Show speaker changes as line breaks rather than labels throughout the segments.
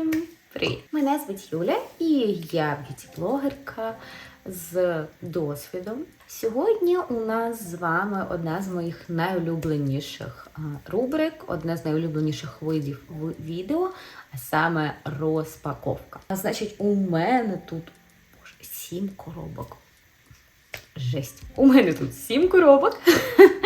Всім привіт! Мене звуть Юля і я б'юті-блогерка з досвідом. Сьогодні у нас з вами одна з моїх найулюбленіших рубрик, одне з найулюбленіших видів відео, а саме розпаковка. Значить, у мене тут боже, сім коробок. Жесть. У мене тут сім коробок.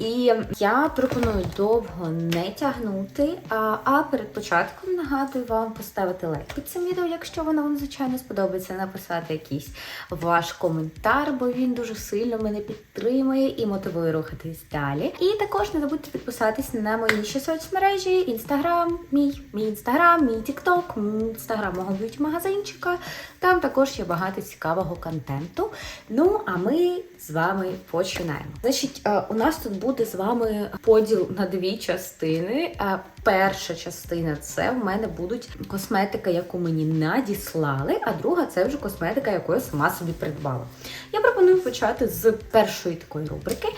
І я пропоную довго не тягнути. А, а перед початком нагадую вам поставити лайк під цим відео, якщо воно вам звичайно сподобається, написати якийсь ваш коментар, бо він дуже сильно мене підтримує і мотивує рухатись далі. І також не забудьте підписатись на мої інші соцмережі: інстаграм, мій, мій інстаграм, мій тікток, інстаграм мого б'юті магазинчика. Там також є багато цікавого контенту. Ну а ми з вами починаємо. Значить, е, у нас тут буде з вами поділ на дві частини. Перша частина це в мене будуть косметика, яку мені надіслали, а друга це вже косметика, яку я сама собі придбала. Я пропоную почати з першої такої рубрики.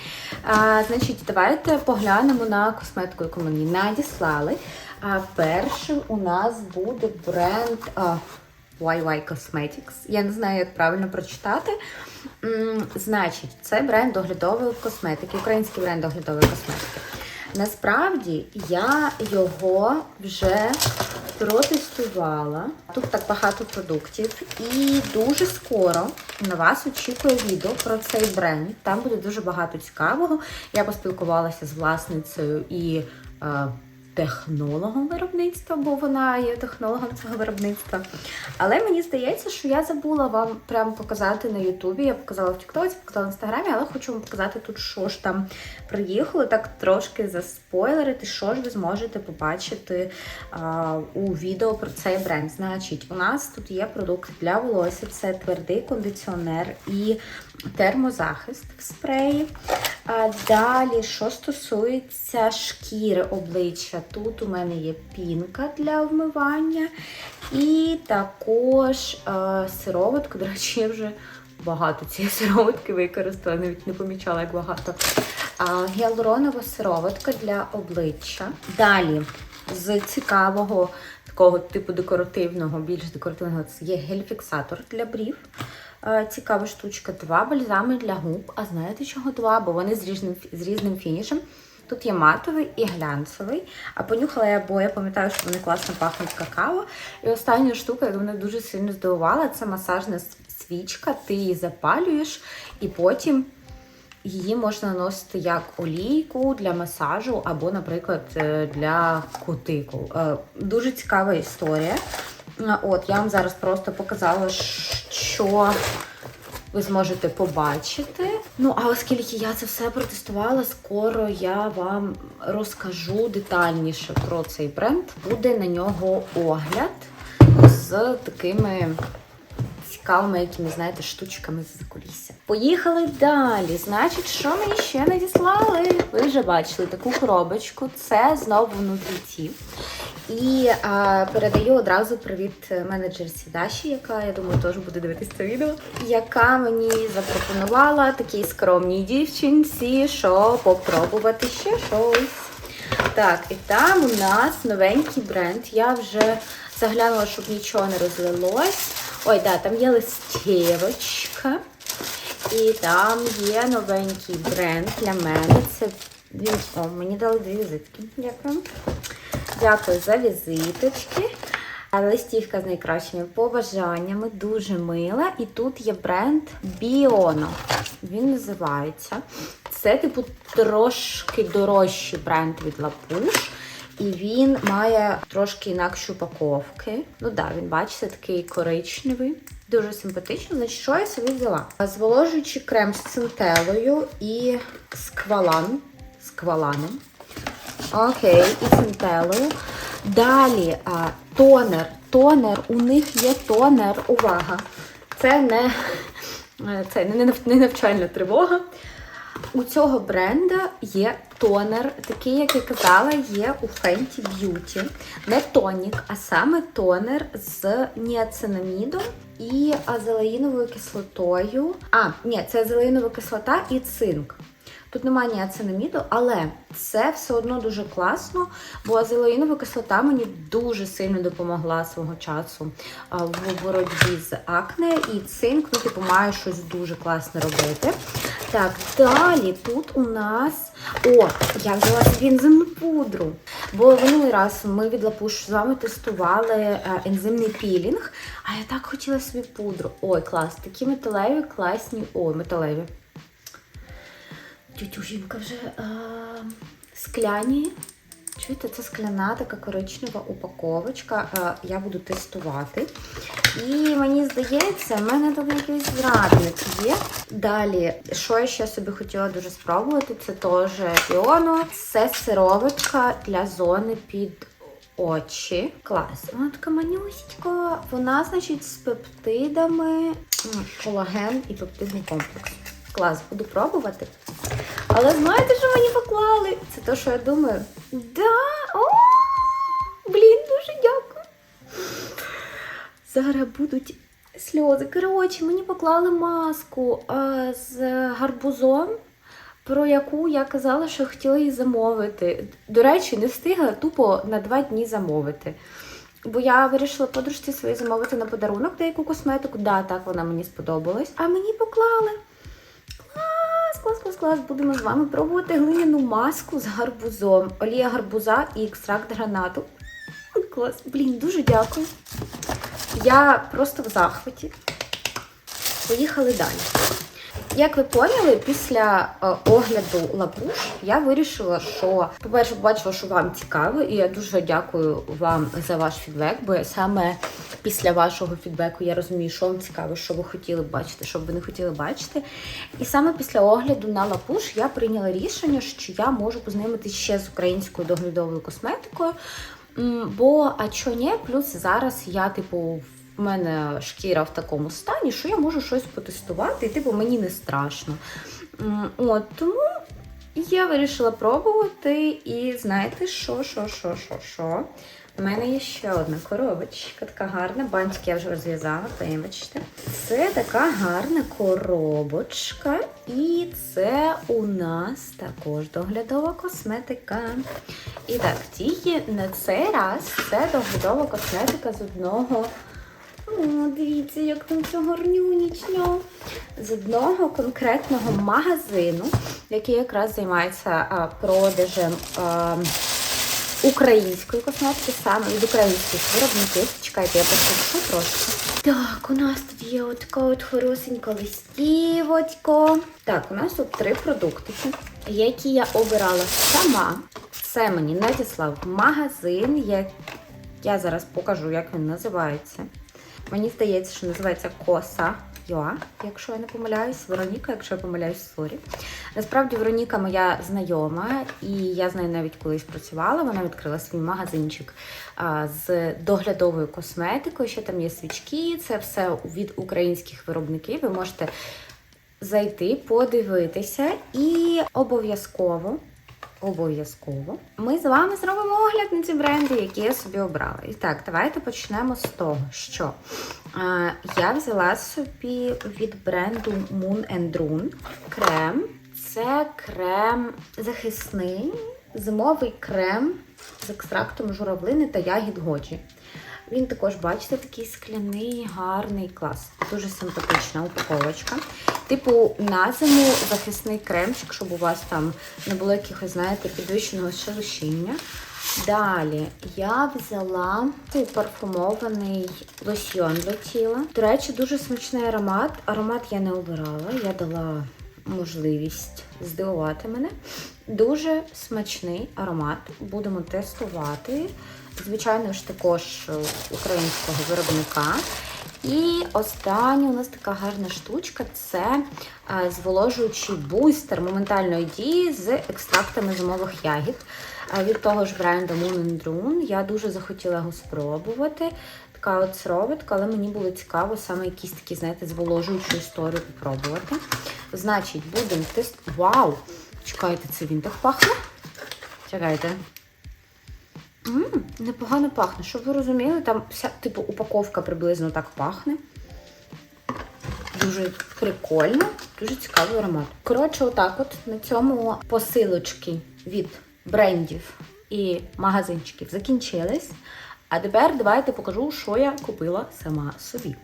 А, значить, давайте поглянемо на косметику, яку мені надіслали. А першим у нас буде бренд. YY Cosmetics. Я не знаю, як правильно прочитати. Значить, це бренд доглядової косметики, український бренд доглядової косметики. Насправді я його вже протестувала. Тут так багато продуктів, і дуже скоро на вас очікує відео про цей бренд. Там буде дуже багато цікавого. Я поспілкувалася з власницею і. е, технологом виробництва, бо вона є технологом цього виробництва. Але мені здається, що я забула вам прямо показати на Ютубі. Я показала в Тіктоці, показала в інстаграмі, але хочу вам показати тут, що ж там приїхало, так трошки заспойлерити, що ж ви зможете побачити а, у відео про цей бренд. Значить, у нас тут є продукт для волосся, це твердий кондиціонер і термозахист в спреї. А далі, що стосується шкіри обличчя, тут у мене є пінка для вмивання. І також е, сироватка. До речі, я вже багато цієї сироватки використала, навіть не помічала, як багато. А, гіалуронова сироватка для обличчя. Далі, з цікавого такого типу декоративного, більш декоративного, це є гель-фіксатор для брів. Е, Цікава штучка. Два бальзами для губ. А знаєте чого два? Бо вони з різним, з різним фінішем. Тут є матовий і глянцевий. А понюхала я, бо я пам'ятаю, що вони класно пахнуть какао. І остання штука, яка мене дуже сильно здивувала, це масажна свічка. Ти її запалюєш і потім. Її можна наносити як олійку для масажу, або, наприклад, е, для кутикул. Е, Дуже цікава історія. От, я вам зараз просто показала, що ви зможете побачити. Ну, а оскільки я це все протестувала, скоро я вам розкажу детальніше про цей бренд. Буде на нього огляд з такими цікавими, якими, знаєте, штучками з закулісся. Поїхали далі. Значить, що мені ще надіслали? Ви вже бачили таку коробочку. Це знову нутріті. І а, передаю одразу привіт менеджерці Даші, яка, я думаю, теж буде дивитися це відео, яка мені запропонувала такій скромній дівчинці, що попробувати ще щось. Так, і там у нас новенький бренд. Я вже заглянула, щоб нічого не розлилось. Ой, да, там є листівочка. І там є новенький бренд для мене. Це. О, мені дали дві візитки. Дякую. Дякую за візиточки. Листівка з найкращими побажаннями, дуже мила. І тут є бренд Біоно. Він називається. Це, типу, трошки дорожчий бренд від Лапуш. І він має трошки інакші упаковки. Ну так, да, він, бачите, такий коричневий. Дуже симпатично. Значить, що я собі взяла? Зволожуючий крем з цинтелою і сквалан. Скваланом. Окей, і цинтелою. Далі а, тонер. Тонер. У них є тонер. Увага! Це не, це не, нав- не навчальна тривога. У цього бренда є тонер, такий, як я казала, є у Fenty Beauty. Не тонік, а саме тонер з ніацинамідом і азелаїновою кислотою. А, ні, це азелаїнова кислота і цинк. Тут немає ніацинаміду, але це все одно дуже класно, бо азелаїнова кислота мені дуже сильно допомогла свого часу в боротьбі з акне. І цинк, ну, типу, має щось дуже класне робити. Так, далі тут у нас. О, я взяла ензимну пудру. Бо минулий раз ми від Лапуш з вами тестували е, ензимний пілінг, а я так хотіла собі пудру. Ой, клас, такі металеві, класні. Ой, металеві. Тютю, жінка вже е, скляні. Чуєте, це скляна така коричнева упаковочка. Е, я буду тестувати. І мені здається, в мене тут якийсь зрадник є. Далі, що я ще собі хотіла дуже спробувати, це теж піоно. Це сировочка для зони під очі. Клас. Вона така манюсічка. Вона, значить, з пептидами, колаген і пептидний комплекс. Клас, буду пробувати. Але знаєте, що мені поклали? Це те, що я думаю. Да! О! Блін, дуже дякую. Зараз будуть сльози. Коротше, мені поклали маску а, з гарбузом, про яку я казала, що хотіла її замовити. До речі, не встигла тупо на два дні замовити. Бо я вирішила подружці своїй замовити на подарунок деяку косметику. Да, так вона мені сподобалась. А мені поклали. Клас, клас, клас. Будемо з вами пробувати глиняну маску з гарбузом. Олія гарбуза і екстракт гранату. Клас. Блін, дуже дякую. Я просто в захваті. Поїхали далі. Як ви поняли, після е, огляду лапуш я вирішила, що, по-перше, побачила, що вам цікаво, і я дуже дякую вам за ваш фідбек, бо саме після вашого фідбеку я розумію, що вам цікаво, що ви хотіли бачити, що б ви не хотіли бачити. І саме після огляду на лапуш я прийняла рішення, що я можу познайомитися ще з українською доглядовою косметикою. Бо а чо ні, плюс зараз я, типу, в мене шкіра в такому стані, що я можу щось потестувати, і типу мені не страшно. От тому я вирішила пробувати, і знаєте, що, що, що, що, що? У мене є ще одна коробочка, така гарна. Бантик я вже розв'язала, вибачте. Це така гарна коробочка. І це у нас також доглядова косметика. І так, тільки на цей раз це доглядова косметика з одного. О, дивіться, як там все гарнюнічно. З одного конкретного магазину, який якраз займається а, продажем а, української косметики, саме від українських виробників. Чекайте, я посушу трошки. Так, у нас тут є от така от хорошенька листівочка. Так, у нас тут три продуктики, які я обирала сама. Це мені надіслав магазин. Я, я зараз покажу, як він називається. Мені здається, що називається Коса. Йоа, якщо я не помиляюсь, Вероніка, якщо я помиляюсь, сорі. Насправді Вероніка моя знайома, і я з нею навіть колись працювала. Вона відкрила свій магазинчик а, з доглядовою косметикою. Ще там є свічки, це все від українських виробників. Ви можете зайти, подивитися і обов'язково. Обов'язково. Ми з вами зробимо огляд на ці бренди, які я собі обрала. І так, давайте почнемо з того, що е, я взяла собі від бренду Moon and Rune крем. Це крем захисний, зимовий крем з екстрактом журавлини та ягід годжі. Він також, бачите, такий скляний, гарний клас. Дуже симпатична упаковочка. Типу, на зиму захисний кремчик, щоб у вас там не було якихось, знаєте, підвищеного шелушіння. Далі я взяла парфумований лосьйон для тіла. До речі, дуже смачний аромат. Аромат я не обирала, я дала можливість здивувати мене. Дуже смачний аромат. Будемо тестувати. Звичайно ж, також е, українського виробника. І остання у нас така гарна штучка це е, зволожуючий бустер моментальної дії з екстрактами зимових ягід. Е, Від того ж бренду Moon and Rune. Я дуже захотіла його спробувати. Така от сироватка, але мені було цікаво саме якісь такі, знаєте, зволожуючу історію попробувати. Значить, будемо тест. Вау! Чекайте, це він так пахне? Чекайте. М, непогано пахне. Щоб ви розуміли, там вся, типу, упаковка приблизно так пахне. дуже прикольно, дуже цікавий аромат. Коротше, отак от на цьому посилочки від брендів і магазинчиків закінчились. А тепер давайте покажу, що я купила сама собі.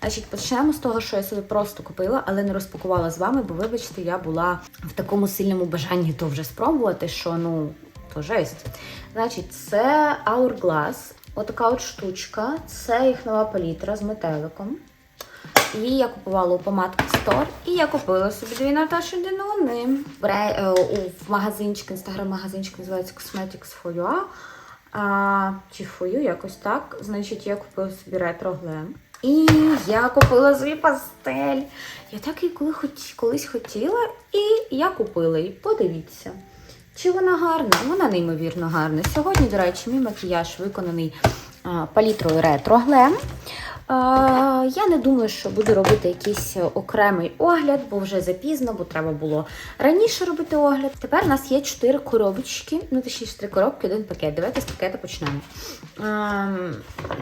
Значить, почнемо з того, що я собі просто купила, але не розпакувала з вами, бо, вибачте, я була в такому сильному бажанні то вже спробувати, що ну, то жесть. Значить, це Hourglass. Отака от штучка. Це їх нова палітра з метеликом. Її я купувала у помадки Store, і я купила собі дві Наташі Денони. Бре, е, в магазинчик, інстаграм-магазинчик називається Cosmetics for You. А, чи for you, якось так. Значить, я купила собі ретро глем. І я купила собі пастель. Я так її коли колись хотіла, і я купила її. Подивіться. Чи вона гарна? Вона неймовірно гарна. Сьогодні, до речі, мій макіяж виконаний палітрою ретро глем. Я не думаю, що буду робити якийсь окремий огляд, бо вже запізно, бо треба було раніше робити огляд. Тепер у нас є 4 коробочки, ну точніше 3 коробки, один пакет. Давайте з пакета почнемо. Ем,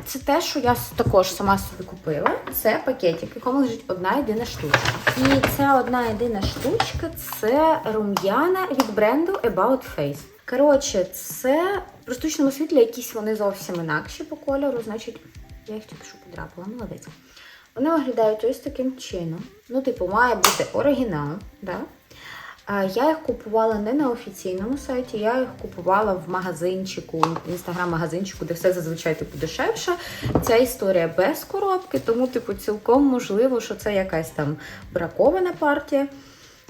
Це те, що я також сама собі купила. Це пакетик, в якому лежить одна єдина штучка. І ця одна єдина штучка це рум'яна від бренду About Face. Коротше, це при штучному світлі якісь вони зовсім інакші по кольору, значить, я їх тільки що подрапала, молодець. Вони виглядають ось таким чином. Ну, типу, має бути оригінал, да? Я їх купувала не на офіційному сайті, я їх купувала в магазинчику, інстаграм-магазинчику, де все зазвичай типу дешевше. Ця історія без коробки, тому, типу, цілком можливо, що це якась там бракована партія.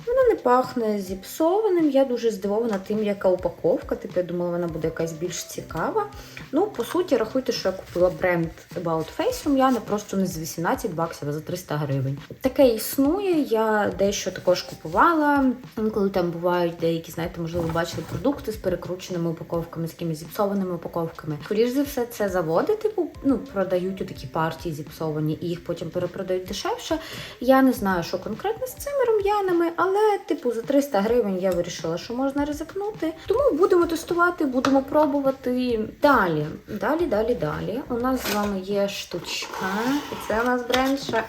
Вона не пахне зіпсованим. Я дуже здивована тим, яка упаковка. Типу, я думала, вона буде якась більш цікава. Ну, по суті, рахуйте, що я купила бренд About Face рум'яна просто не за 18 баксів, а за 300 гривень. Таке існує. Я дещо також купувала. Інколи там бувають деякі, знаєте, можливо, бачили продукти з перекрученими упаковками, з якимись зіпсованими упаковками. Скоріш за все, це заводи, типу, ну, продають у такі партії зіпсовані і їх потім перепродають дешевше. Я не знаю, що конкретно з цими рум'янами, але, типу, за 300 гривень я вирішила, що можна ризикнути. Тому будемо тестувати, будемо пробувати. Далі, далі, далі, далі. У нас з вами є штучка. І це у нас бренд Ша...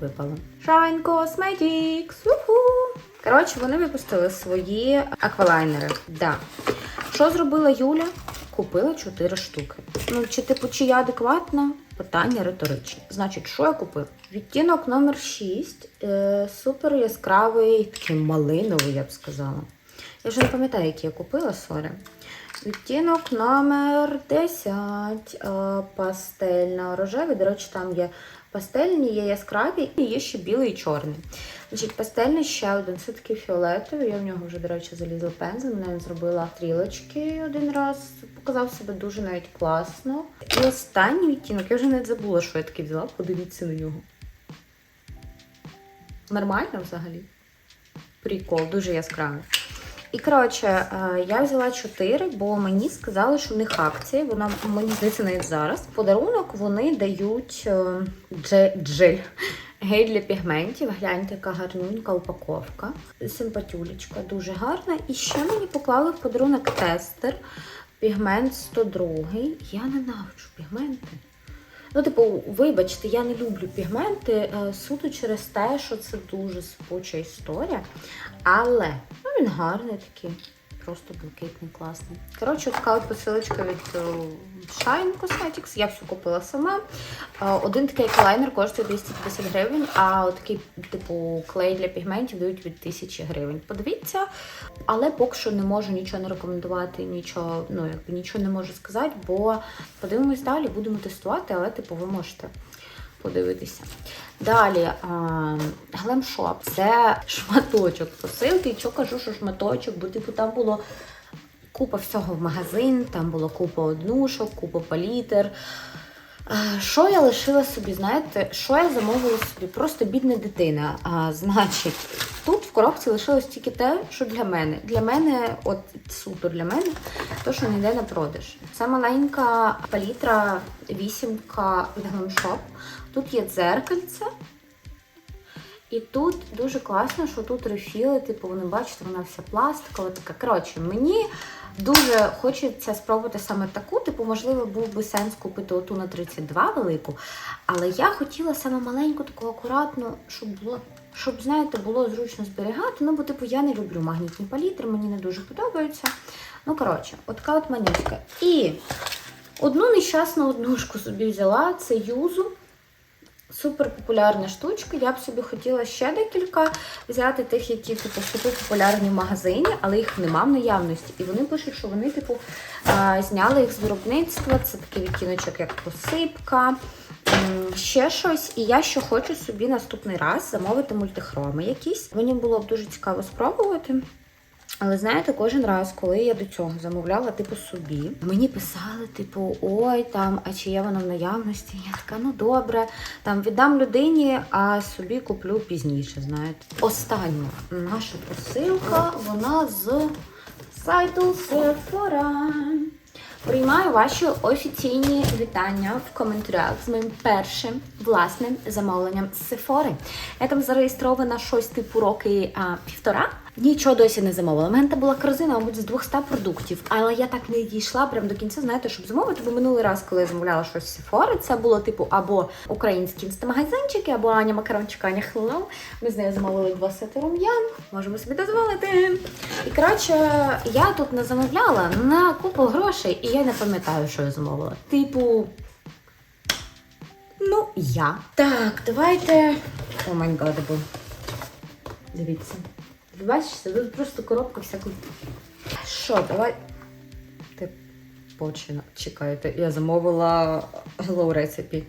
Випало. Shine Cosmetics. Уху! Коротше, вони випустили свої аквалайнери. Да. Що зробила Юля? Купила 4 штуки. Ну, чи типу, чи я адекватна? Питання риторичне. Значить, що я купила? Відтінок номер 6. Е, супер яскравий, такий малиновий, я б сказала. Я вже не пам'ятаю, який я купила, сорі. Відтінок номер 10. Е, пастельно-рожевий. До речі, там є пастельні, є яскраві і є ще білий і чорний. Значить, пастельний ще один, це такий фіолетовий. Я в нього вже, до речі, залізла пензлем, навіть зробила стрілочки один раз. Показав себе дуже навіть класно. І останній відтінок, я вже навіть забула, що я таке взяла. Подивіться на нього. Нормально взагалі. Прикол, дуже яскравий. І коротше, е, я взяла 4, бо мені сказали, що в них акція. Вона мені здається навіть зараз. Подарунок вони дають е, дже- джель. Гель для пігментів. Гляньте, яка гарненька упаковка. Симпатюлечка, дуже гарна. І ще мені поклали в подарунок тестер. Пігмент 102. Я ненавиджу пігменти. Ну, типу, вибачте, я не люблю пігменти е, суто через те, що це дуже сипуча історія. Але він гарний такий, просто блакитний, класний. Коротше, така посилочка від е, Shine Cosmetics. Я всю купила сама. Е, Один такий лайнер коштує 250 гривень, а такий, типу, клей для пігментів дають від 1000 гривень. Подивіться, але поки що не можу нічого не рекомендувати, нічого, ну якби нічого не можу сказати, бо подивимось далі, будемо тестувати, але типу ви можете подивитися. Далі глемшоп це шматочок посилки. Що кажу, що шматочок, бо типу там було купа всього в магазин, там було купа однушок, купа палітер. Що я лишила собі, знаєте, що я замовила собі? Просто бідна дитина. А, значить, тут в коробці лишилось тільки те, що для мене. Для мене, от суто для мене, то, що не йде на продаж. Це маленька палітра вісімка від Shop. Тут є дзеркальце. І тут дуже класно, що тут рефіли, типу, вони бачите, вона вся пластикова така. Коротше, мені Дуже хочеться спробувати саме таку. Типу, можливо, був би сенс купити оту на 32 велику. Але я хотіла саме маленьку, таку акуратну, щоб було. Щоб, знаєте, було зручно зберігати. Ну, бо, типу, я не люблю магнітні палітри, мені не дуже подобаються. Ну, коротше, от така от манюська. І одну нещасну однушку собі взяла, це юзу. Супер популярна штучка. Я б собі хотіла ще декілька взяти тих, які типу супер популярні в магазині, але їх нема в наявності. І вони пишуть, що вони, типу, зняли їх з виробництва. Це такий відтіночок, як посипка, ще щось. І я ще хочу собі наступний раз замовити мультихроми якісь. Мені було б дуже цікаво спробувати. Але знаєте, кожен раз, коли я до цього замовляла, типу, собі, мені писали, типу, ой, там, а чи є воно в наявності? Я така, ну добре, там віддам людині, а собі куплю пізніше, знаєте. Остання наша посилка, вона з сайту Sephora. Приймаю ваші офіційні вітання в коментарях з моїм першим власним замовленням з Sephora. Я там зареєстрована щось типу роки а, півтора. Нічого досі не замовила. У мене там була корзина, мабуть, з 200 продуктів, але я так не дійшла прямо до кінця, знаєте, щоб замовити. Бо минулий раз, коли я замовляла щось з Sephora, це було типу або українські інстамагазинчики, або Аня Макарончик, Аня Hello. Ми з нею замовили два сети рум'ян, можемо собі дозволити. І коротше, я тут не замовляла на купу грошей, і я не пам'ятаю, що я замовила. Типу. Ну, я. Так, давайте. О гад, бо. Дивіться. Ви бачите, тут просто коробка всякої. Що, давай. Ти почина. Чекайте, я замовила Hello Recipe.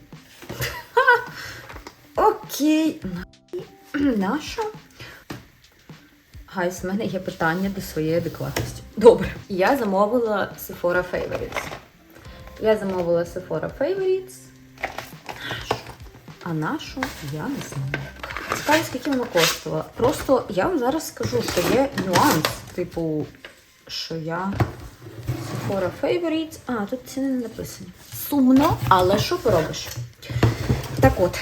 Окей. Наша. Гайс, в мене є питання до своєї адекватності. Добре. Я замовила Sephora Favorites. Я замовила Sephora Favorites. А нашу я не знаю. Цікаво, скільки воно коштувало. Просто я вам зараз скажу, що є нюанс. Типу, що я Sephora Favorites. А, тут ціни не написані. Сумно, але що поробиш? Так от.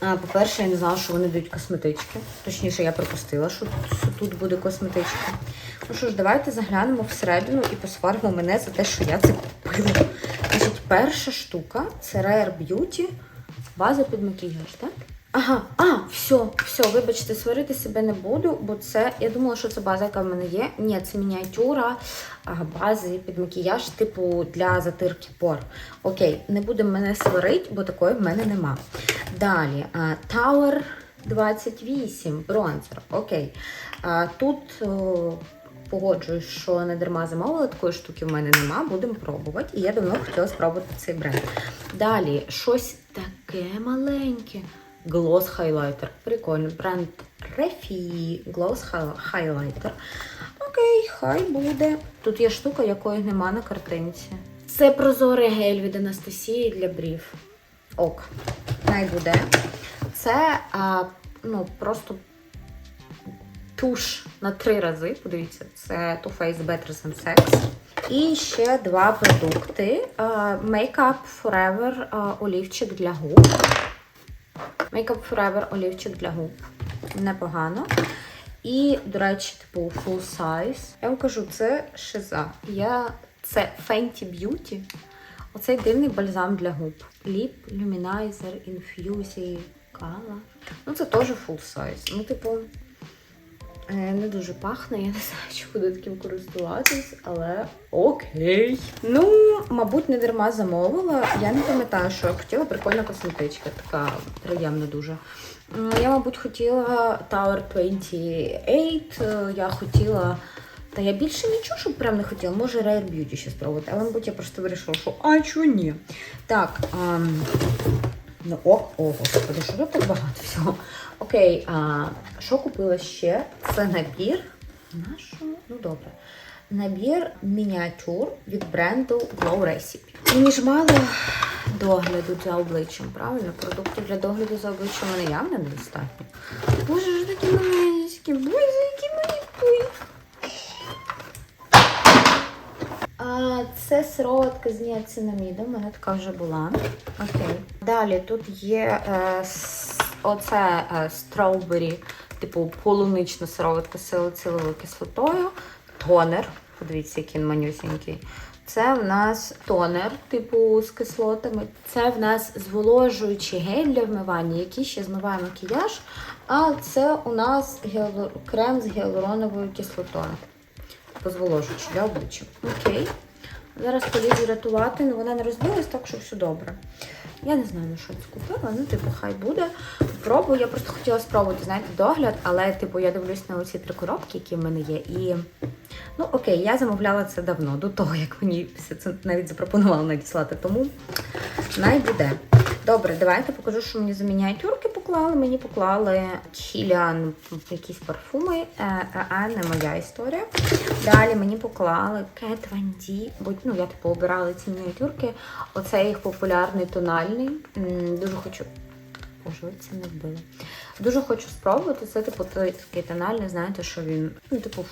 По-перше, я не знала, що вони дають косметички. Точніше, я пропустила, що тут буде косметичка. Ну що ж, давайте заглянемо всередину і посваримо мене за те, що я це купила. Значить, перша штука це Rare Beauty. База під макіяж, так? Ага, а, все, все, вибачте, сварити себе не буду, бо це. Я думала, що це база, яка в мене є. Ні, це мініатюра бази під макіяж, типу для затирки пор. Окей, не будемо мене сварити, бо такої в мене нема. Далі, Tower 28, бронзер. Окей. Тут. Погоджуюсь, що не дарма замовила, такої штуки в мене нема, будемо пробувати. І я давно хотіла спробувати цей бренд. Далі, щось таке маленьке. Gloss Highlighter. Прикольно. Бренд Refi Gloss Highlighter. Окей, хай буде. Тут є штука, якої нема на картинці. Це прозорий гель від Анастасії для брів. Ок, най буде. Це а, ну, просто туш на три рази. Подивіться, це Too Faced Better Than Sex. І ще два продукти. Makeup Forever олівчик для губ. Makeup Forever олівчик для губ. Непогано. І, до речі, типу full size. Я вам кажу, це шиза. Я... Це Fenty Beauty. Оцей дивний бальзам для губ. Lip люмінайзер, інфюзії, кала. Ну, це теж full size. Ну, типу, не дуже пахне. Я не знаю, чи буду таким користуватись, але окей. Ну, мабуть, не дарма замовила. Я не пам'ятаю, що я хотіла. Прикольна косметичка, така приємна дуже. Я, мабуть, хотіла Tower 28. е, Я хотіла. Та я більше нічого, щоб прям не хотіла. Може Rare Beauty ще спробувати. Але, мабуть, я просто вирішила, що а чого ні. Так. ам, Ну, о, о, господи, що тут багато всього. Окей, а, що купила ще? Це набір. Нашого? Ну, добре. Набір мініатюр від бренду Glow Recipe. Мені ж мало догляду за обличчям, правильно? Продуктів для догляду за обличчям мене явно недостатньо. Боже, ж такі маленькі, боже, які маленькі. А, це сироватка з ніацинамідом, у мене така вже була. Окей. Далі тут є е, оце е, строубері, типу полунична сироватка з салициловою кислотою, тонер. Подивіться, який він манюсенький. Це в нас тонер, типу з кислотами. Це в нас зволожуючий гель для вмивання, який ще змиває макіяж. А це у нас крем з гіалуроновою кислотою. Позволожуючий для обличчя. Окей. Зараз полізу рятувати, але вона не розбилась, так що все добре. Я не знаю, на що це купила, ну, типу, хай буде. Пробую. Я просто хотіла спробувати, знаєте, догляд, але, типу, я дивлюсь на оці три коробки, які в мене є. І ну окей, я замовляла це давно, до того, як мені це навіть запропонували надіслати. Тому най буде. Добре, давайте покажу, що мені за мініатюрки поклали. Мені поклали Чілян якісь парфуми, е, е, е, не моя історія. Далі мені поклали Cat Van D, бо ну, я типу обирала ці мініатюрки. Оце їх популярний тональний. Дуже хочу. Боже, це не вбили. Дуже хочу спробувати. Це типу той такий тональний, знаєте, що він, ну, типу,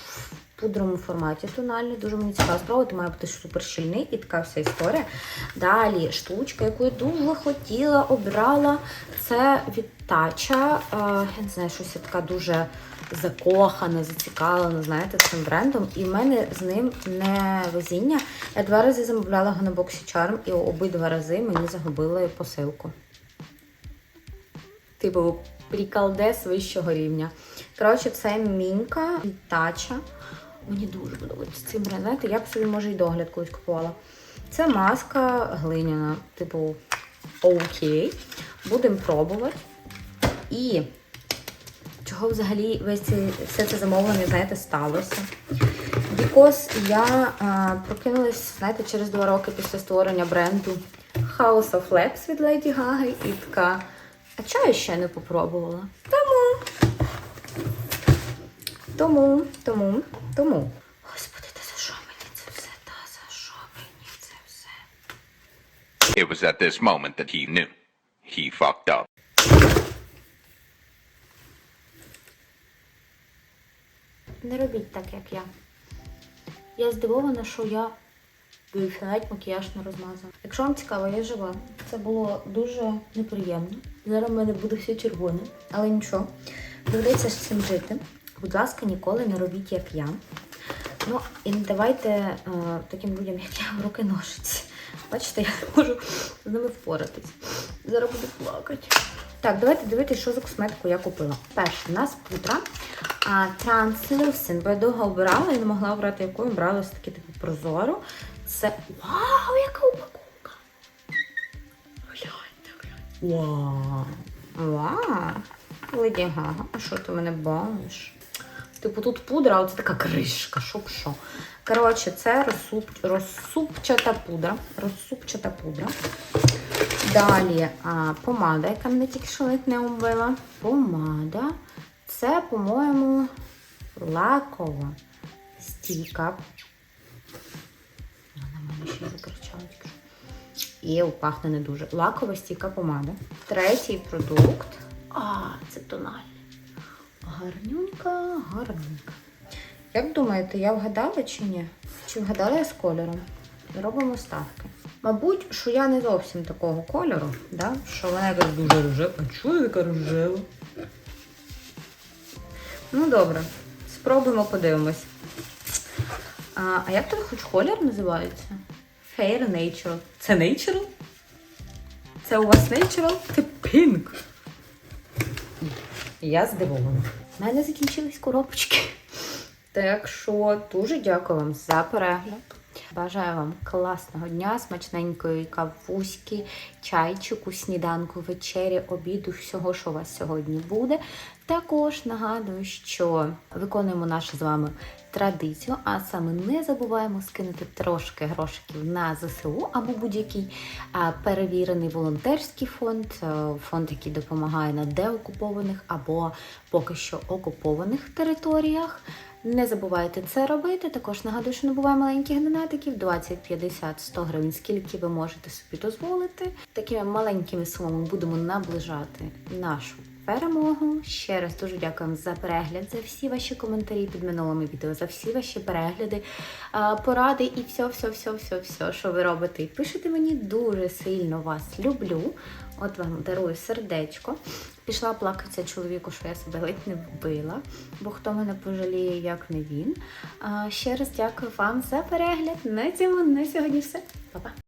пудровому форматі тональний. Дуже мені цікаво спробувати, має бути супер щільний і така вся історія. Далі штучка, яку я дуже хотіла, обрала. Це від Тача. Е, Я не знаю, щось я така дуже закохана, зацікавлена, знаєте, цим брендом. І в мене з ним не везіння. Я два рази замовляла його на боксі Charm, і обидва рази мені загубили посилку. Типу, приколдес вищого рівня. Коротше, це мінька від Тача. Мені дуже подобається цей бренд. Я б собі, може, і догляд колись купувала. Це маска глиняна, типу, окей. Будемо пробувати. І чого взагалі весь цей, все це замовлення, знаєте, сталося? Because я а, прокинулась, знаєте, через два роки після створення бренду House of Labs від Леді Гаги і така. А чого я ще не попробувала? Тому. Тому, тому, тому. Господи, та за що мені це все? Та за що мені це все?
It was at this moment that he knew. He fucked up.
Не робіть так, як я. Я здивована, що я навіть макіяж не розмазала. Якщо вам цікаво, я жива. Це було дуже неприємно. Зараз в мене буде все червоне, але нічого. Доведеться з цим жити. Будь ласка, ніколи не робіть, як я. Ну, і не давайте е, таким людям, як я, в руки ножиці. Бачите, я можу з ними впоратись. Зараз буду плакати. Так, давайте дивитися, що за косметику я купила. Перше, у нас пудра Translucent, бо я довго обирала і не могла обрати яку, і брала ось таки типу прозору. Це. Вау, яка упаковка! Гляньте, гляньте. Вау! Вау! Леді Гага, а що ти мене бавиш? Типу тут пудра, а оце така кришка, щоб що. Коротше, це розсуп... розсупчата пудра. Розсупчата пудра. Далі а, помада, яка мене тільки що не убила. Помада. Це, по-моєму, лакова стійка. Вона мене ще закричала. тільки. І пахне не дуже. Лакова стійка помада. Третій продукт. А, це тональний. Гарнюнька, гарнюнька. Як думаєте, я вгадала чи ні? Чи вгадала я з кольором? Робимо ставки. Мабуть, що я не зовсім такого кольору, да? що вона якась дуже рожева. А чого я така рожева? Ну, добре. Спробуємо, подивимось. А, а як тут хоч колір називається? Hair Natural. Це Natural? Це у вас Natural? Це Pink. Я здивована. У мене закінчились коробочки. Так що дуже дякую вам за перегляд. Бажаю вам класного дня, смачненької кавуськи, чайчику, сніданку, вечері, обіду, всього, що у вас сьогодні буде. Також нагадую, що виконуємо нашу з вами традицію, а саме не забуваємо скинути трошки грошиків на ЗСУ або будь-який перевірений волонтерський фонд, е, фонд, який допомагає на деокупованих або поки що окупованих територіях. Не забувайте це робити. Також нагадую, що не буває маленьких донатиків 20, 50, 100 гривень, скільки ви можете собі дозволити. Такими маленькими сумами будемо наближати нашу перемогу. Ще раз дуже дякую за перегляд, за всі ваші коментарі під минулими відео, за всі ваші перегляди, поради і все, все, все, все, все, що ви робите і пишете мені. Дуже сильно вас люблю. От вам дарую сердечко. Пішла плакатися чоловіку, що я себе ледь не вбила, бо хто мене пожаліє, як не він. Ще раз дякую вам за перегляд. На цьому на сьогодні все. Па-па!